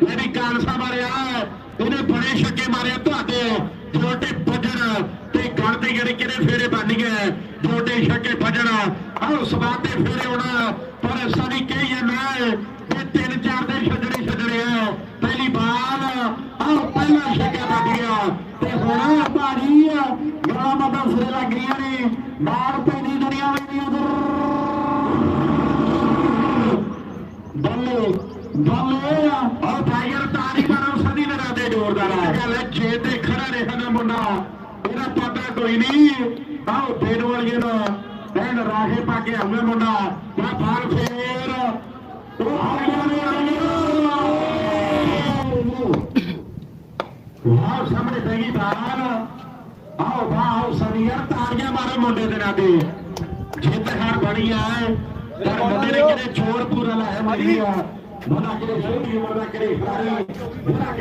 ਜਿਹੜੀ ਕਾਂਸਾ ਮਾਰਿਆ ਇਹਨੇ ਬੜੇ ਛੱਕੇ ਮਾਰੇ ਤੁਹਾਡੇ ਛੋਟੇ ਭੱਜਣ ਤੇ ਗਣ ਤੇ ਕਿਹੜੇ ਫੇਰੇ ਬਣ ਗਏ ਛੋਟੇ ਛੱਕੇ ਭੱਜਣ। ਆਹ ਸਵਾਦ ਤੇ ਫੇਰੇ ਹੋਣਾ, ਪਰ ਸਾਡੀ ਕਹੀ ਜਾਂਦਾ ਤੇ ਤਿੰਨ ਚਾਰ ਦੇ ਛੱਡਣੇ ਛੱਡਣੇ ਆ। ਪਹਿਲੀ ਬਾਲ ਆਹ ਪਹਿਲਾ ਛੱਕਾ ਵੱਜ ਗਿਆ। ਤੇ ਹੁਣ ਭਾਰੀ ਗਾਲਾਂ ਮਾਤਾ ਸਿਰੇ ਲੱਗ ਰਹੀਆਂ ਨੇ। ਬਾਲ ਪੈਂਦੀ ਦੁਨੀਆ ਵਿੱਚ ਉਧਰ। ਬੱਲੇ ਬੱਲੇ ਆ ਟਾਈਗਰ ਤਾੜੀ ਮਾਰੋ ਸਦੀ ਦੇ ਜ਼ੋਰਦਾਰ ਆ ਗੱਲ ਹੈ ਛੇ ਤੇ ਖੜਾ ਰਿਹਾ ਨਾ ਮੁੰਡਾ। ਇਹਦਾ ਪਤਾ ਕੋਈ ਨਹੀਂ ਆਓ ਦੇਣ ਵਾਲੀਏ ਦਾ ਐਨ ਰਾਹੇ ਪਾ ਕੇ ਆਉਂਦਾ ਮੁੰਡਾ। ਮੈਂ ਬਾਹਰ ਫੇਰ। ਉਹ ਆ ਗਿਆ ਨੇ ਵਾਹ ਸਾਹਮਣੇ ਪੈ ਗਈ ਬਾਲ ਆਓ ਵਾਹ ਸਨੀ ਯਾਰ ਤਾੜੀਆਂ ਮਾਰੋ ਮੁੰਡੇ ਦੇ ਨਾਲ ਦੇ। ਜਿੱਤ ਹਾਰ ਬਣੀ ਆ। ਪਰ ਮੁੰਡੇ ਨੇ ਕਿਹੜੇ ਜ਼ੋਰ ਪੂਰਾ ਲਾਇਆ ਮਰੀ ਆ। ਮੁੰਡਾ ਕਿਹੜੇ ਛੋਟੀ ਉਮਰ